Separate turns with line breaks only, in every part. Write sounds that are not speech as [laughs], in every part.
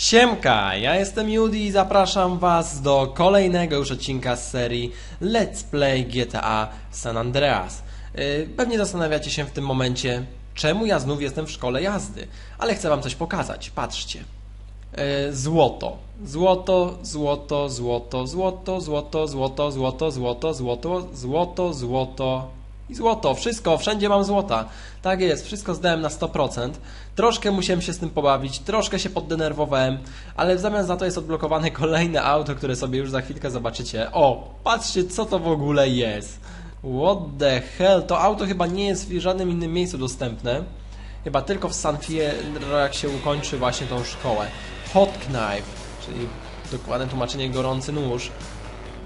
Siemka, ja jestem Judy i zapraszam Was do kolejnego już odcinka z serii Let's Play GTA San Andreas. Yy, Pewnie zastanawiacie się w tym momencie, czemu ja znów jestem w szkole jazdy, ale chcę Wam coś pokazać, patrzcie. Yy, Złoto, złoto, złoto, złoto, złoto, złoto, złoto, złoto, złoto, złoto, złoto, złoto i złoto, wszystko, wszędzie mam złota. Tak jest, wszystko zdałem na 100%. Troszkę musiałem się z tym pobawić, troszkę się poddenerwowałem, ale w zamian za to jest odblokowane [laughs] kolejne auto, które sobie już za chwilkę zobaczycie. O, patrzcie co to w ogóle jest. What the hell, to auto chyba nie jest w żadnym innym miejscu dostępne. Chyba tylko w San Fierro, jak się ukończy właśnie tą szkołę. Hot Knife, czyli dokładne tłumaczenie gorący nóż.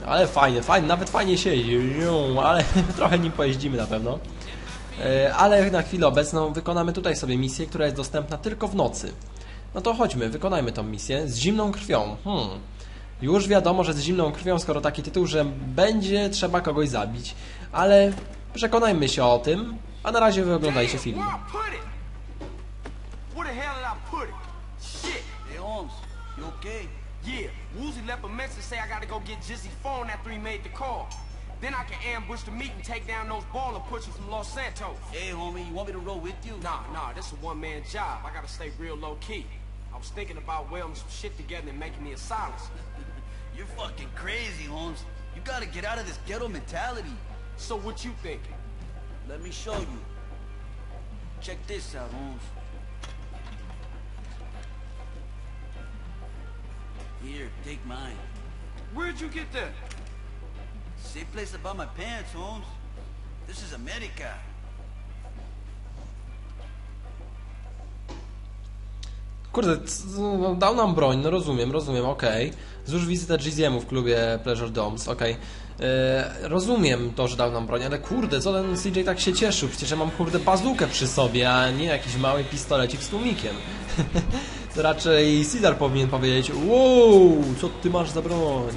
Ale fajnie, fajnie, nawet fajnie siedzi, ale [laughs] trochę nim pojeździmy na pewno. E, Ale na chwilę obecną wykonamy tutaj sobie misję, która jest dostępna tylko w nocy. No to chodźmy, wykonajmy tą misję z zimną krwią. Hmm. Już wiadomo, że z zimną krwią, skoro taki tytuł, że będzie trzeba kogoś zabić. Ale przekonajmy się o tym, a na razie wy oglądajcie film.
Yeah, Woozy left a message say I gotta go get Jizzy phone after he made the call. Then I can ambush the meet and take down those baller pushers from Los Santos.
Hey homie, you want me to roll with you?
Nah, nah, this is a one-man job. I gotta stay real low-key. I was thinking about welding some shit together and making me a silencer. [laughs]
You're fucking crazy, Holmes. You gotta get out of this ghetto mentality.
So what you thinking?
Let me show you. Check this out, Holmes. Here, take mine.
Where'd you get that?
Same place I bought my pants, Holmes. This is America.
Kurde, c- no, dał nam broń, no rozumiem, rozumiem, okej. Złóż wizytę Giziemu w klubie Pleasure Domes, okej. E, Rozumiem to, że dał nam broń, ale kurde, co ten CJ tak się cieszył? Przecież ja mam kurde bazukę przy sobie, a nie jakiś mały pistolecik z tłumikiem. [laughs] to raczej Cedar powinien powiedzieć, wow, co ty masz za broń?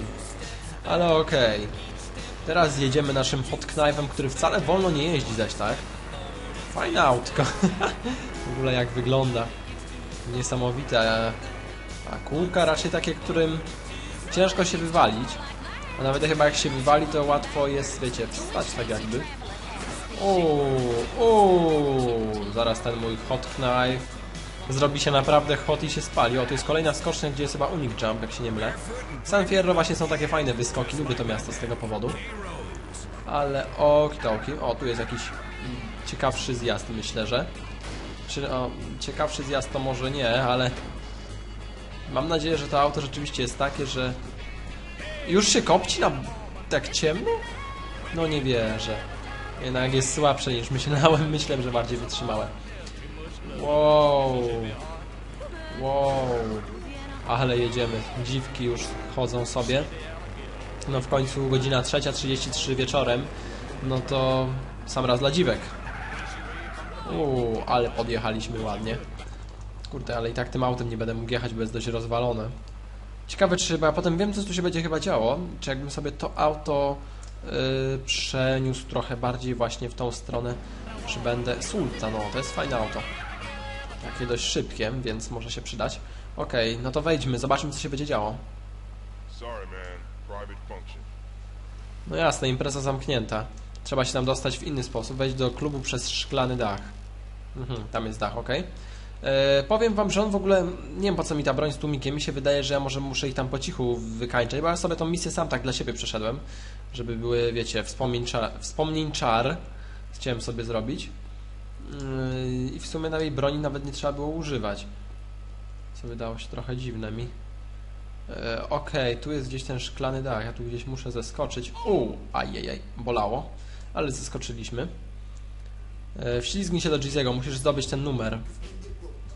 Ale okej. Teraz jedziemy naszym hot knife'em, który wcale wolno nie jeździ zaś, tak? Fajne autko. [laughs] w ogóle jak wygląda. Niesamowite. a- kółka raczej takie, którym ciężko się wywalić. A nawet chyba jak się wywali, to łatwo jest, wiecie, wstać tak jakby. Uuu, uuu, zaraz ten mój hot knife zrobi się naprawdę hot i się spali. O, tu jest kolejna skocznia, gdzie jest chyba unik jump, jak się nie mylę. San Fierro właśnie są takie fajne wyskoki, lubię to miasto z tego powodu. Ale okidoki, o, tu jest jakiś ciekawszy zjazd, myślę, że. Czy o, ciekawszy zjazd to może nie, ale mam nadzieję, że to auto rzeczywiście jest takie, że już się kopci na tak ciemno? No nie wierzę. Jednak jest słabsze niż myślałem. [laughs] Myślałem, że bardziej wytrzymałe. Wow. Wow. Ale jedziemy. Dziwki już chodzą sobie. No w końcu godzina 3.33 wieczorem. No to sam raz dla dziwek. Uuu, ale podjechaliśmy ładnie. Kurde, ale i tak tym autem nie będę mógł jechać, bo jest dość rozwalone. Ciekawe, czy chyba, potem wiem, co tu się będzie chyba działo, czy jakbym sobie to auto yy, przeniósł trochę bardziej właśnie w tą stronę, czy będę... Sulta, no, to jest fajne auto. Takie dość szybkie, więc może się przydać. Okej, no to wejdźmy, zobaczmy, co się będzie działo. No jasne, impreza zamknięta. Trzeba się tam dostać w inny sposób, wejść do klubu przez szklany dach. Mhm, tam jest dach, ok. E, powiem wam, że on w ogóle, nie wiem po co mi ta broń z tłumikiem, mi się wydaje, że ja może muszę ich tam po cichu wykańczać, bo ja sobie tą misję sam tak dla siebie przeszedłem, żeby były, wiecie, wspomnień czar, wspomnień czar chciałem sobie zrobić. Yy, I w sumie tej broni nawet nie trzeba było używać. Co wydało się trochę dziwne mi. E, Okej, tu jest gdzieś ten szklany dach, ja tu gdzieś muszę zeskoczyć. Uuu, ajajaj, bolało, ale zeskoczyliśmy. E, wślizgnij się do Giziego, musisz zdobyć ten numer.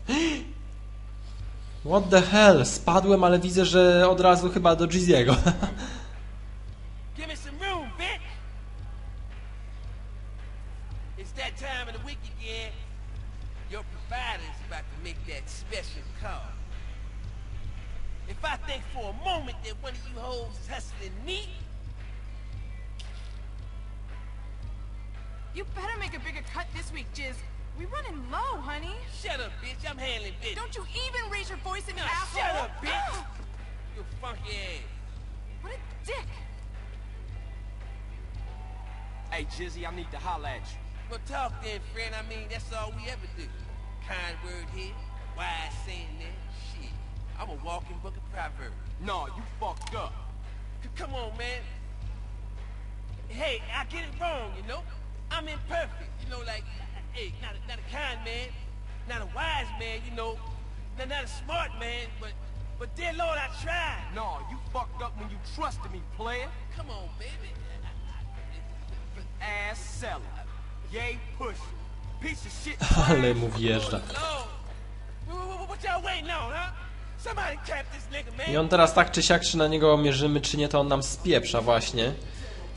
[gasps] What the hell, spadłem, ale widzę, że od razu chyba do Giziego. [laughs]
time of the again. Your provider's about to make that special call. If I think for a moment that one of you hoes is hustling me,
You better make a bigger cut this week, Jizz. We running low, honey.
Shut up, bitch. I'm handling business.
Don't you even raise your voice at me,
Nah,
asshole.
shut up, bitch. [gasps] You funky ass.
What a dick.
Hey, Jizzy, I need to holler at you.
Well, talk then, friend. I mean, that's all we ever do. Kind word here, wise saying there. Shit. I'm a walking book of proverbs.
No, you fucked up.
C- Come on, man. Hey, I get it wrong, you know? I'm imperfect, you know, like, hey, not a, not a kind man, not a wise man, you know, not, not a smart man, but, but dear Lord, I tried.
No, you fucked up when you trusted me, player.
Come on, baby.
Ass seller. [laughs]
Ale mu wjeżdża. I on teraz tak czy siak, czy na niego mierzymy, czy nie, to on nam spieprza właśnie.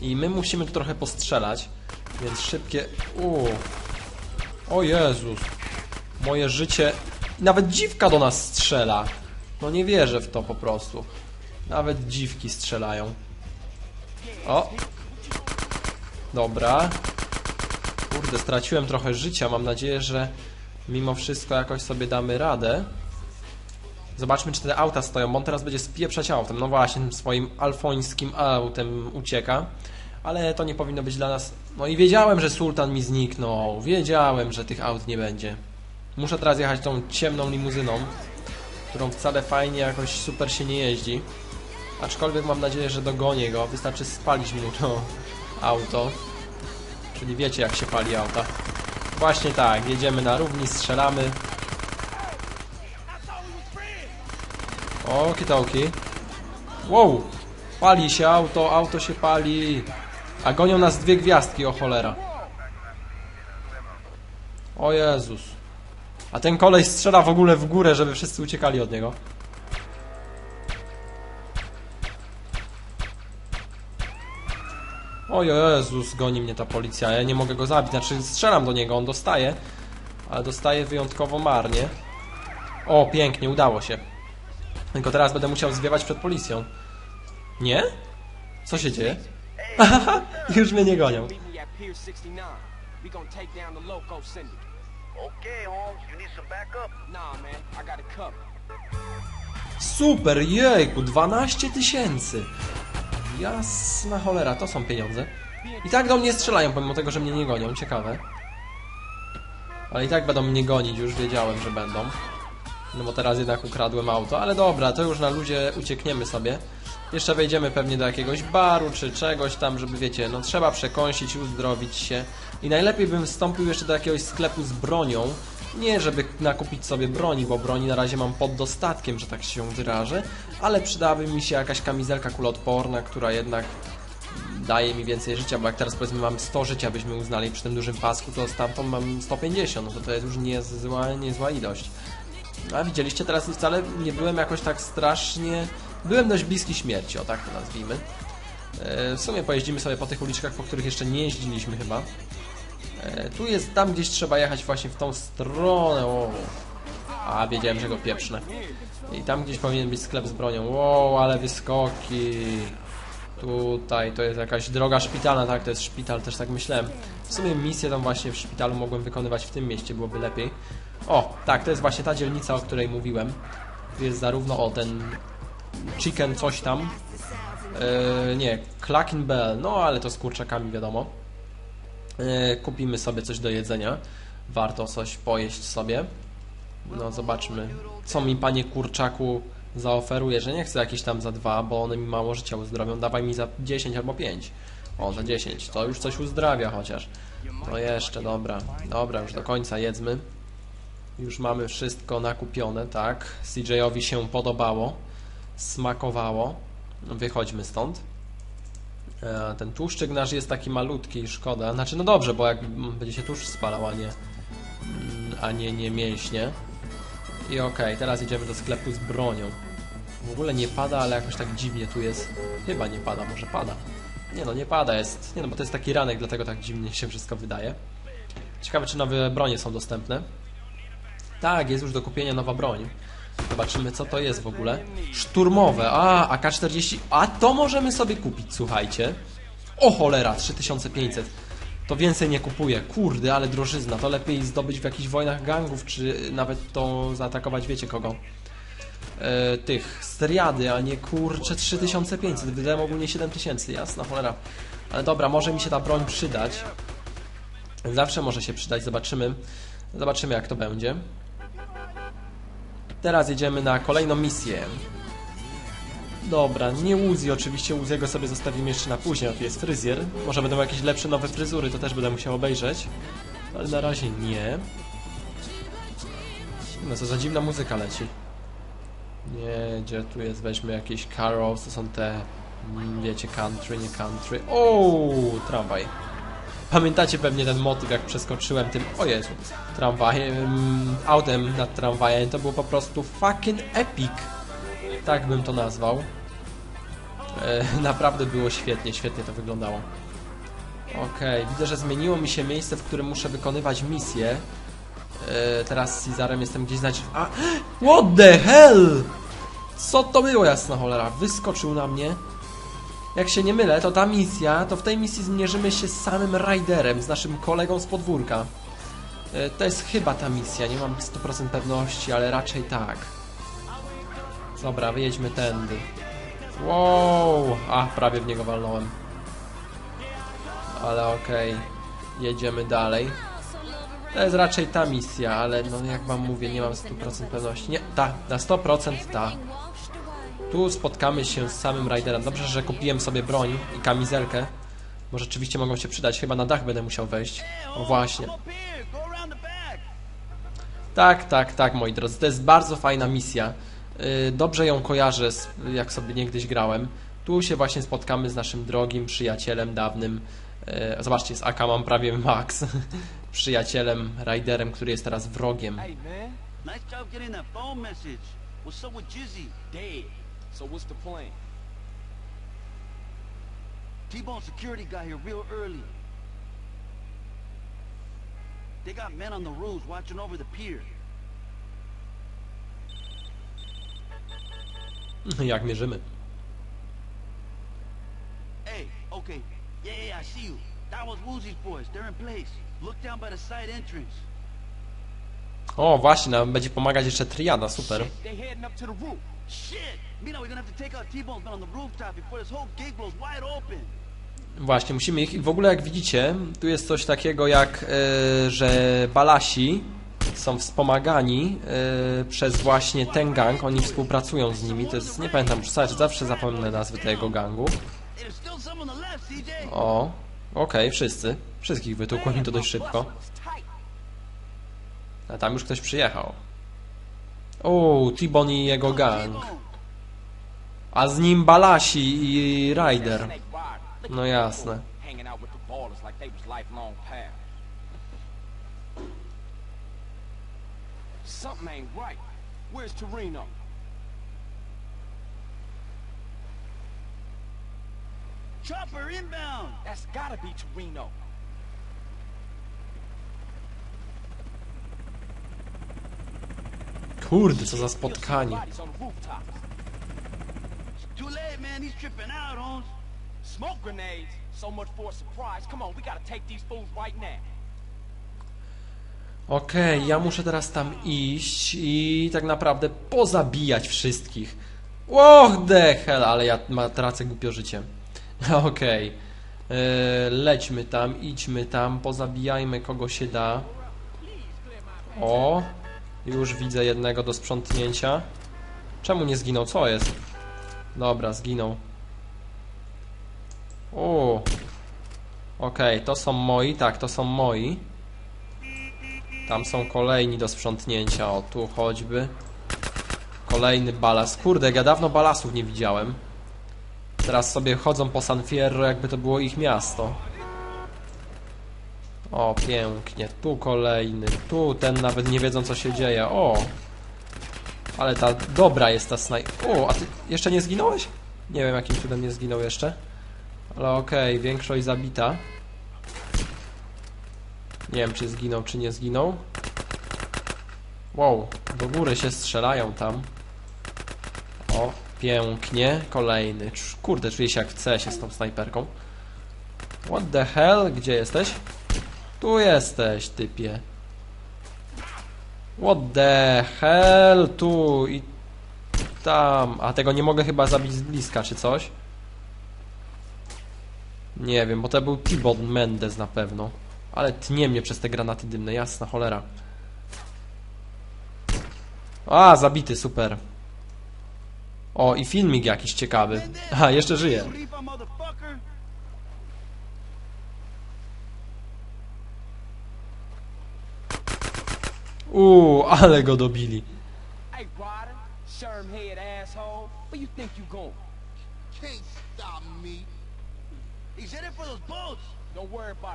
I my musimy tu trochę postrzelać. Więc szybkie... Uuu. O Jezus. Moje życie... Nawet dziwka do nas strzela. No nie wierzę w to po prostu. Nawet dziwki strzelają. O! Dobra. Kurde, straciłem trochę życia. Mam nadzieję, że mimo wszystko jakoś sobie damy radę. Zobaczmy, czy te auta stoją, on teraz będzie spieprzać autem. No właśnie, tym swoim alfońskim autem ucieka. Ale to nie powinno być dla nas... No i wiedziałem, że Sultan mi zniknął. Wiedziałem, że tych aut nie będzie. Muszę teraz jechać tą ciemną limuzyną, którą wcale fajnie jakoś super się nie jeździ. Aczkolwiek mam nadzieję, że dogonię go. Wystarczy spalić mu to auto. Czyli wiecie, jak się pali auta. Właśnie tak, jedziemy na równi, strzelamy. Okitoki. Wow! Pali się auto, auto się pali. A gonią nas dwie gwiazdki, o cholera. O Jezus. A ten kolej strzela w ogóle w górę, żeby wszyscy uciekali od niego. O Jezus, goni mnie ta policja. Ja nie mogę go zabić. Znaczy, strzelam do niego, on dostaje. Ale dostaje wyjątkowo marnie. O, pięknie, udało się. Tylko teraz będę musiał zwiewać przed policją. Nie? Co się dzieje? Już mnie nie gonią.
Meet me at Pier 69. We gonna take down the loco syndicate.
Okay, Holmes, you need some backup?
Nah, man, I got it covered.
Super, jejku, 12 tysięcy. Jasna cholera, to są pieniądze. I tak do mnie strzelają, pomimo tego, że mnie nie gonią, ciekawe. Ale i tak będą mnie gonić, już wiedziałem, że będą. No bo teraz jednak ukradłem auto, ale dobra, to już na luzie uciekniemy sobie. Jeszcze wejdziemy pewnie do jakiegoś baru czy czegoś tam, żeby wiecie, no trzeba przekąsić, uzdrowić się. I najlepiej bym wstąpił jeszcze do jakiegoś sklepu z bronią. Nie, żeby nakupić sobie broni, bo broni na razie mam pod dostatkiem, że tak się wyrażę, ale przydałaby mi się jakaś kamizelka kuloodporna, która jednak daje mi więcej życia, bo jak teraz powiedzmy mam 100 życia, byśmy uznali przy tym dużym pasku, to stamtąd mam 150, no to to jest już niezła, niezła ilość. A widzieliście, teraz wcale nie byłem jakoś tak strasznie... Byłem dość bliski śmierci, o tak to nazwijmy. E, W sumie pojeździmy sobie po tych uliczkach, po których jeszcze nie jeździliśmy chyba. E, Tu jest, tam gdzieś trzeba jechać właśnie w tą stronę. O. A, wiedziałem, że go pieprznę. I tam gdzieś powinien być sklep z bronią. Wow, ale wyskoki. Tutaj to jest jakaś droga szpitalna, tak, to jest szpital, też tak myślałem. W sumie misję tam właśnie w szpitalu mogłem wykonywać w tym mieście, byłoby lepiej. O, tak, to jest właśnie ta dzielnica, o której mówiłem. Tu jest zarówno o ten chicken coś tam. Yy, nie, Clacking Bell, no ale to z kurczakami wiadomo. Yy, kupimy sobie coś do jedzenia. Warto coś pojeść sobie. No zobaczmy, co mi panie kurczaku zaoferuje, że nie chcę jakieś tam za dwa, bo one mi mało życia uzdrowią. Dawaj mi za 10 albo 5. O, za 10. To już coś uzdrawia chociaż. No jeszcze, dobra. Dobra, już do końca jedzmy. Już mamy wszystko nakupione, tak. CJ-owi się podobało. Smakowało. No, Wychodźmy stąd. E, Ten tłuszczyk nasz jest taki malutki, szkoda. Znaczy, no dobrze, bo jak mm, będzie się tłuszcz spalał, a nie, mm, a nie, nie mięśnie. I okej, teraz idziemy do sklepu z bronią. W ogóle nie pada, ale jakoś tak dziwnie tu jest. Chyba nie pada, może pada. Nie no, nie pada, jest. Nie no, bo to jest taki ranek, dlatego tak dziwnie się wszystko wydaje. Ciekawe, czy nowe bronie są dostępne. Tak, jest już do kupienia nowa broń. Zobaczymy, co to jest w ogóle. Szturmowe. A, AK-40. A to możemy sobie kupić, słuchajcie. O cholera, 3500. to więcej nie kupuję. Kurde, ale drożyzna. To lepiej zdobyć w jakichś wojnach gangów, czy nawet to zaatakować wiecie kogo. E, tych steriady, a nie kurcze 3500. Wydałem ogólnie 7000, jasna cholera. Ale dobra, może mi się ta broń przydać. Zawsze może się przydać, zobaczymy. Zobaczymy jak to będzie. Teraz jedziemy na kolejną misję. Dobra, nie Uzi, oczywiście Uziego sobie zostawimy jeszcze na później, tu jest fryzjer. Może będą jakieś lepsze nowe fryzury, to też będę musiał obejrzeć. Ale na razie nie. No co za dziwna muzyka leci. Nie, gdzie tu jest? Weźmy jakieś carols, to są te, mm, wiecie, country, nie country. O, tramwaj. Pamiętacie pewnie ten motyw, jak przeskoczyłem tym, o Jezu, tramwajem, autem nad tramwajem, to było po prostu fucking epic. Tak bym to nazwał. E, naprawdę było świetnie, świetnie to wyglądało. Okej, widzę, że zmieniło mi się miejsce, w którym muszę wykonywać misję. E, teraz z Cezarem jestem gdzieś znać... A! What the hell? Co to było, jasna cholera? Wyskoczył na mnie. Jak się nie mylę, to ta misja, to w tej misji zmierzymy się z samym Ryderem, z naszym kolegą z podwórka. E, To jest chyba ta misja, nie mam 100% pewności, ale raczej tak. Dobra, wyjedźmy tędy. Wow! A, prawie w niego walnąłem. Ale okej. Jedziemy dalej. To jest raczej ta misja, ale no jak wam mówię, nie mam 100% pewności. Nie, ta, na 100% ta. Tu spotkamy się z samym Riderem. Dobrze, że kupiłem sobie broń i kamizelkę. Bo rzeczywiście mogą się przydać. Chyba na dach będę musiał wejść. O właśnie. Tak, tak, tak, moi drodzy. To jest bardzo fajna misja. Yy, Dobrze ją kojarzę, jak sobie niegdyś grałem. Tu się właśnie spotkamy z naszym drogim przyjacielem dawnym. Yy, Zobaczcie, z AK mam prawie max. [laughs] Przyjacielem, Riderem, który jest teraz wrogiem.
Hey, man.
Nice job getting that phone message. What's up with Jizzy?
Dead. So what's the plan?
T-Bone security got here real early. They got men on the roofs watching over the pier. [laughs]
Jak mierzymy.
Hey, okay. Yeah, yeah, I see you. That was Woozy's boys. They're in place. Look down by the side entrance.
O, właśnie, nam będzie pomagać jeszcze triada, super.
Shit,
Właśnie, musimy ich... I w ogóle jak widzicie, tu jest coś takiego jak, e, że balasi są wspomagani e, przez właśnie ten gang, oni współpracują z nimi, to jest, nie pamiętam, zawsze, zawsze zapomnę nazwy tego gangu. O, okej, wszyscy. Wszystkich wytłukłem i to dość szybko. A tam już ktoś przyjechał. O, T-Bone i jego gang. A z nim Balasi i Ryder. No jasne.
them Hanging out with the ballers like they was lifelong pals. Something ain't right. Where's Torino?
Chopper inbound.
That's gotta be Torino.
Kurde, co za spotkanie.
Bodies on the rooftops.
Too late, man. He's tripping out, Holmes.
Smoke grenades. So much for a surprise. Come on, we gotta these fools right now.
Okej, ja muszę teraz tam iść i tak naprawdę pozabijać wszystkich. What the hell, ale ja ma, tracę głupio życie. [laughs] Okej. Yy, Lećmy tam, idźmy tam, pozabijajmy kogo się da. O, już widzę jednego do sprzątnięcia. Czemu nie zginął? Co jest? Dobra, zginął. O. Okej, to są moi, tak, to są moi. Tam są kolejni do sprzątnięcia. O, tu choćby. Kolejny balas. Kurde, ja dawno balasów nie widziałem. Teraz sobie chodzą po San Fierro, jakby to było ich miasto. O, pięknie. Tu kolejny. Tu ten nawet nie wiedzą, co się dzieje. O! Ale ta dobra jest ta snaj... O, a ty jeszcze nie zginąłeś? Nie wiem, jakim cudem nie zginął jeszcze. Ale okej, większość zabita. Nie wiem, czy zginął, czy nie zginął. Wow, do góry się strzelają tam. O, pięknie. Kolejny. Kurde, czuję się jak w CS z tą snajperką. What the hell? Gdzie jesteś? Tu jesteś, typie. What the hell? Tu i tam. A tego nie mogę chyba zabić z bliska, czy coś? Nie wiem, bo to był T-Bone Mendez na pewno. Ale tnie mnie przez te granaty dymne, jasna cholera. A, zabity, super. O, i filmik jakiś ciekawy. Aha, jeszcze żyje.
Khalifa, motherfucker.
Uuu, ale go dobili.
Hey, Ryder, sherm head asshole. Where you think you going?
Can't stop me. He's headed for those boats.
Don't worry about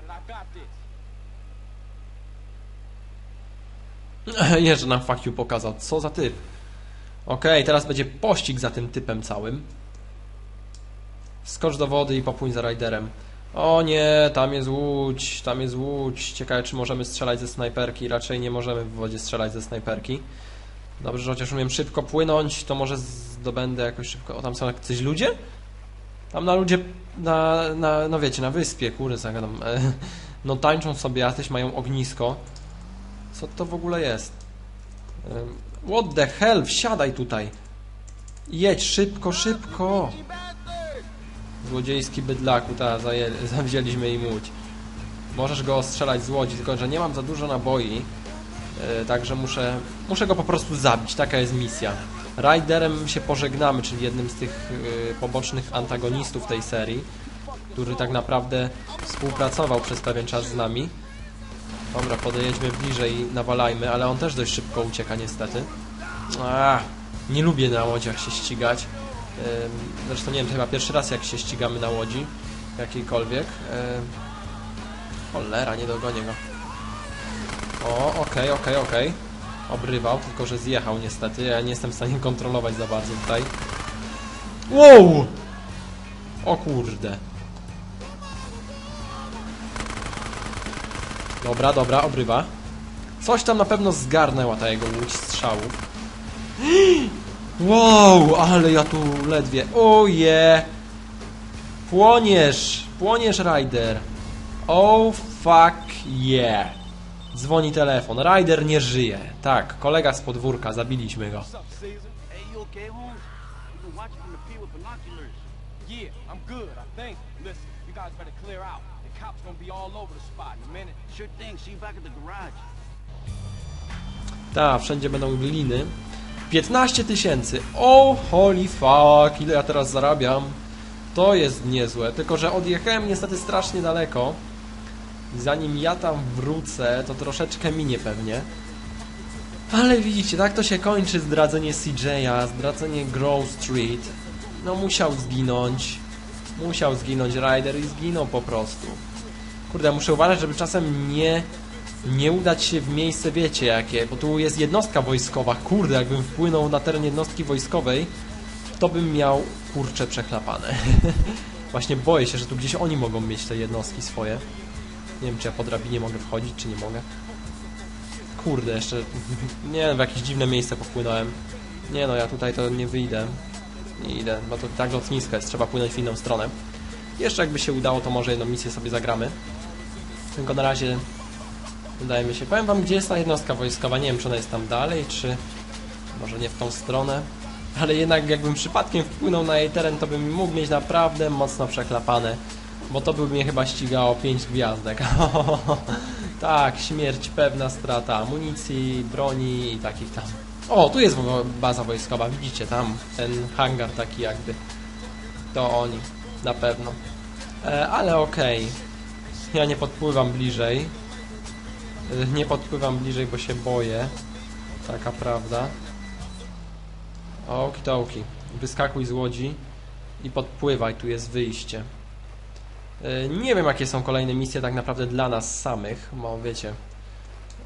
it. I got this. [laughs]
Jeszcze nam fuck you pokazał. Co za typ. Okej, teraz będzie pościg za tym typem całym. Skocz do wody i popłyń za rajderem. O nie, tam jest łódź, tam jest łódź. Ciekawe, czy możemy strzelać ze snajperki. Raczej nie możemy w wodzie strzelać ze snajperki. Dobrze, że chociaż umiem szybko płynąć, to może zdobędę jakoś szybko... O, tam są jacyś ludzie? Tam na ludzie, na, na, no wiecie, na wyspie, kurde, zagadam. E, No tańczą sobie jacyś, mają ognisko. Co to w ogóle jest? What the hell? Wsiadaj tutaj! Jedź szybko, szybko! Złodziejski bydlaku, ta, [laughs] zawzięliśmy im łódź. Możesz go ostrzelać z łodzi, tylko że nie mam za dużo naboi, e, także muszę, muszę go po prostu zabić, taka jest misja. Riderem się pożegnamy, czyli jednym z tych e, pobocznych antagonistów tej serii, który tak naprawdę współpracował przez pewien czas z nami. Dobra, podejedźmy bliżej i nawalajmy, ale on też dość szybko ucieka niestety. Ach, nie lubię na łodziach się ścigać. Zresztą nie wiem, to chyba pierwszy raz jak się ścigamy na łodzi jakiejkolwiek. Cholera, nie dogonię go. O, okej, okej, okej. Obrywał, tylko że zjechał niestety. Ja nie jestem w stanie kontrolować za bardzo tutaj. Wow! O kurde. Dobra, dobra, obrywa. Coś tam na pewno zgarnęła ta jego łódź strzałów. [gasps] Wow, ale ja tu ledwie. Oje! Płoniesz! Płoniesz, Ryder! Oh fuck yeah! Dzwoni telefon. Ryder nie żyje. Tak, kolega z podwórka, zabiliśmy go.
Yeah, I'm good, I think. Listen, you guys better clear out. The cops gonna be all over the spot in a minute.
Sure thing. See you back at the garage.
Ta, wszędzie będą gliny. 15 tysięcy. Oh, holy fuck, ile ja teraz zarabiam. To jest niezłe, tylko że odjechałem niestety strasznie daleko. Zanim ja tam wrócę, to troszeczkę minie pewnie. Ale widzicie, tak to się kończy zdradzenie CJ'a, zdradzenie Grove Street. No musiał zginąć. Musiał zginąć Ryder i zginął po prostu. Kurde, muszę uważać, żeby czasem nie nie udać się w miejsce, wiecie jakie, bo tu jest jednostka wojskowa. Kurde, jakbym wpłynął na teren jednostki wojskowej, to bym miał kurcze przechlapane. [laughs] Właśnie boję się, że tu gdzieś oni mogą mieć te jednostki swoje. Nie wiem, czy ja po drabinie mogę wchodzić, czy nie mogę. Kurde, jeszcze... [laughs] Nie wiem, w jakieś dziwne miejsce popłynąłem. Nie no, ja tutaj to nie wyjdę. Nie idę, bo to tak lotnisko jest, trzeba płynąć w inną stronę. Jeszcze jakby się udało, to może jedną misję sobie zagramy. Tylko na razie Wydaje się. Powiem wam, gdzie jest ta jednostka wojskowa. Nie wiem, czy ona jest tam dalej, czy może nie w tą stronę. Ale jednak jakbym przypadkiem wpłynął na jej teren, to bym mógł mieć naprawdę mocno przeklapane. Bo to by mnie chyba ścigało 5 gwiazdek. [laughs] tak, śmierć, pewna strata amunicji, broni i takich tam. O, tu jest baza wojskowa, widzicie, tam ten hangar taki jakby. To oni, na pewno. E, ale okej. Ja nie podpływam bliżej. Y, Nie podpływam bliżej, bo się boję. Taka prawda. Okidoki. Wyskakuj z łodzi i podpływaj, tu jest wyjście. Y, Nie wiem, jakie są kolejne misje tak naprawdę dla nas samych, bo wiecie...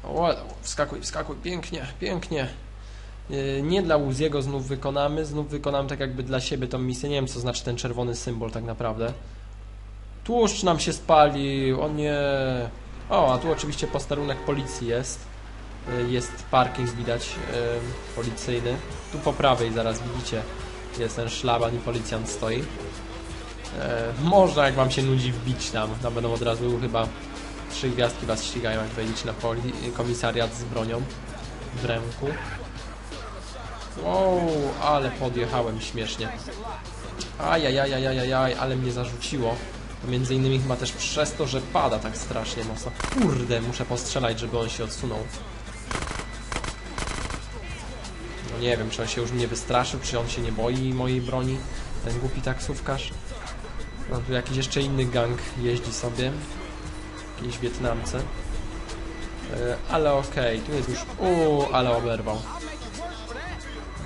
O, wskakuj, wskakuj, pięknie, pięknie. Y, Nie dla Uziego znów wykonamy, znów wykonamy tak jakby dla siebie tą misję. Nie wiem, co znaczy ten czerwony symbol tak naprawdę. Tłuszcz nam się spalił, o nie... O, a tu oczywiście posterunek policji jest. Y, Jest parking widać y, policyjny. Tu po prawej zaraz widzicie jest ten szlaban i policjant stoi. E, można jak wam się nudzi wbić tam, tam będą od razu chyba trzy gwiazdki was ścigają, jak wejdziecie na komisariat z bronią w ręku. Wow, ale podjechałem śmiesznie. Ajajajajajajaj, ale mnie zarzuciło. Między innymi chyba też przez to, że pada tak strasznie mocno. Kurde, muszę postrzelać, żeby on się odsunął. No nie wiem, czy on się już mnie wystraszył, czy on się nie boi mojej broni. Ten głupi taksówkarz. No tu jakiś jeszcze inny gang jeździ sobie. Jakiejś Wietnamce. E, ale okej, tu jest już... Uuu, ale oberwał.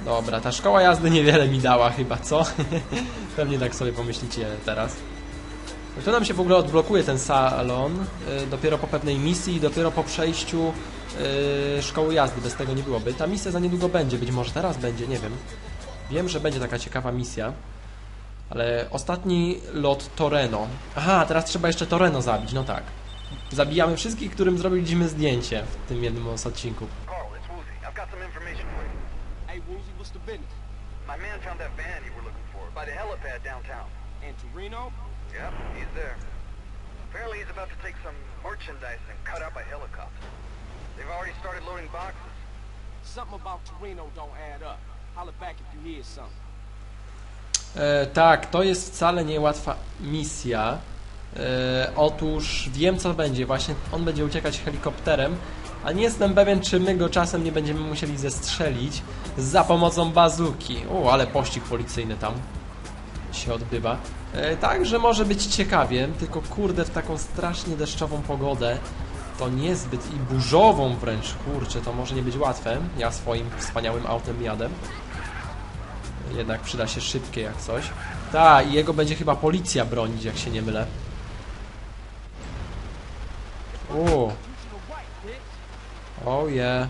Dobra, ta szkoła jazdy niewiele mi dała chyba, co? [laughs] Pewnie tak sobie pomyślicie teraz. Tu nam się w ogóle odblokuje ten salon y, dopiero po pewnej misji i dopiero po przejściu y, szkoły jazdy. Bez tego nie byłoby. Ta misja za niedługo będzie, być może teraz będzie, nie wiem. Wiem, że będzie taka ciekawa misja. Ale ostatni lot Toreno. Aha, teraz trzeba jeszcze Toreno zabić, no tak. Zabijamy wszystkich, którym zrobiliśmy zdjęcie w tym jednym odcinku.
Hey, what's the business?
My man found that van you were looking for by the helipad downtown.
And Torino?
Yep, he's there. Apparently he's about to take some merchandise and cut out by helicopter. They've already started loading boxes.
Something about Torino don't add up. Holler back if you hear something.
E, tak, to jest wcale niełatwa misja. E, otóż wiem co będzie, właśnie on będzie uciekać helikopterem, a nie jestem pewien czy my go czasem nie będziemy musieli zestrzelić za pomocą bazuki. O, ale pościg policyjny tam się odbywa. E, Także może być ciekawie, tylko kurde w taką strasznie deszczową pogodę to niezbyt i burzową wręcz, kurczę, to może nie być łatwe. Ja swoim wspaniałym autem jadę. Jednak przyda się szybkie jak coś. Ta, i jego będzie chyba policja bronić, jak się nie mylę. O. Oh yeah.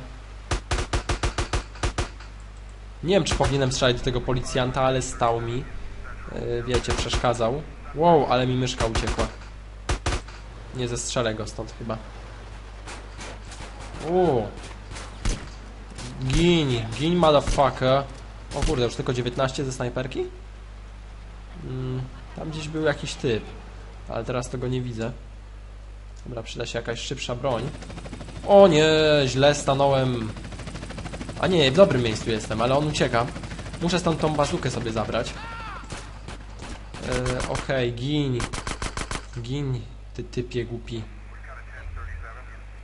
Nie wiem, czy powinienem strzelać do tego policjanta, ale stał mi. Yy, wiecie, przeszkadzał. Wow, ale mi myszka uciekła. Nie zestrzelę go stąd chyba. O. Gin, gin motherfucker. O kurde, już tylko 19 ze snajperki? Mm, tam gdzieś był jakiś typ, ale teraz tego nie widzę. Dobra, przyda się jakaś szybsza broń. O nie, źle stanąłem. A nie, w dobrym miejscu jestem, ale on ucieka. Muszę stąd tą bazukę sobie zabrać. E, Okej, gin. Gin, ty typie głupi.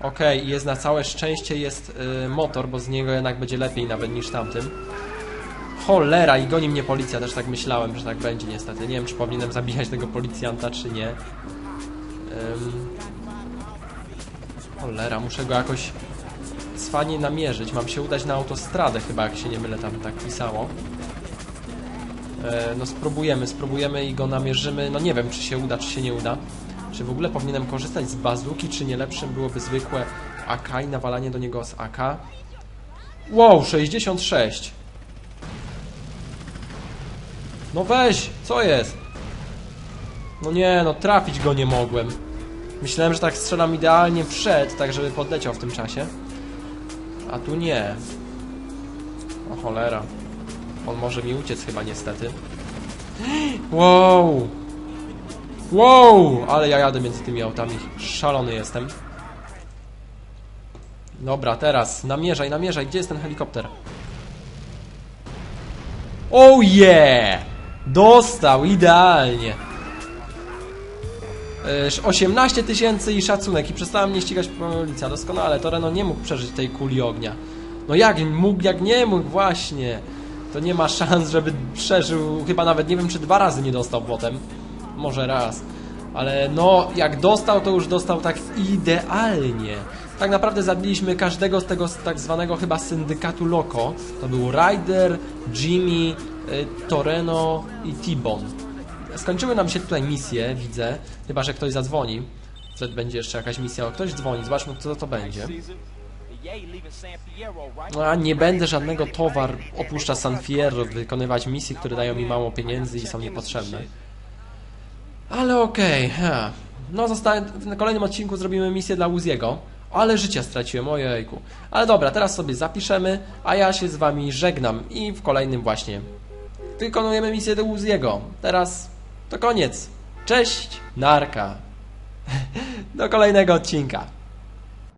Okej, jest na całe szczęście jest y, motor, bo z niego jednak będzie lepiej nawet niż tamtym. Cholera, i goni mnie policja, też tak myślałem, że tak będzie niestety. Nie wiem, czy powinienem zabijać tego policjanta, czy nie. Ym... Cholera, muszę go jakoś cwanie namierzyć. Mam się udać na autostradę chyba, jak się nie mylę, tam tak pisało. E, no spróbujemy, spróbujemy i go namierzymy. No nie wiem, czy się uda, czy się nie uda. Czy w ogóle powinienem korzystać z bazuki, czy nie lepszym byłoby zwykłe AK i nawalanie do niego z AK? Wow, 66! No weź, co jest? No nie, no trafić go nie mogłem. Myślałem, że tak strzelam idealnie przed, tak żeby podleciał w tym czasie. A tu nie. O cholera. On może mi uciec chyba niestety. Wow! Wow! Ale ja jadę między tymi autami. Szalony jestem. Dobra, teraz namierzaj, namierzaj. Gdzie jest ten helikopter? Oh yeah! Dostał, idealnie. E, 18 tysięcy i szacunek i przestała mnie ścigać policja. Doskonale, Toreno nie mógł przeżyć tej kuli ognia. No jak mógł, jak nie mógł, właśnie. To nie ma szans, żeby przeżył, chyba nawet nie wiem, czy dwa razy nie dostał potem. Może raz. Ale no, jak dostał, to już dostał tak idealnie. Tak naprawdę zabiliśmy każdego z tego tak zwanego chyba syndykatu Loco. To był Ryder, Jimmy, y, Toreno i T-Bone. Skończyły nam się tutaj misje, widzę. Chyba, że ktoś zadzwoni. Będzie jeszcze jakaś misja. O, ktoś dzwoni, zobaczmy, co to będzie. A nie będę żadnego towar opuszcza San Fierro, wykonywać misji, które dają mi mało pieniędzy i są niepotrzebne. Ale okej, ha. No zostałem, w kolejnym odcinku zrobimy misję dla Uziego. Ale życia straciłem, ojejku. Ale dobra, teraz sobie zapiszemy, a ja się z wami żegnam i w kolejnym właśnie wykonujemy misję do Uziego. Teraz to koniec. Cześć, narka. [laughs] do kolejnego odcinka.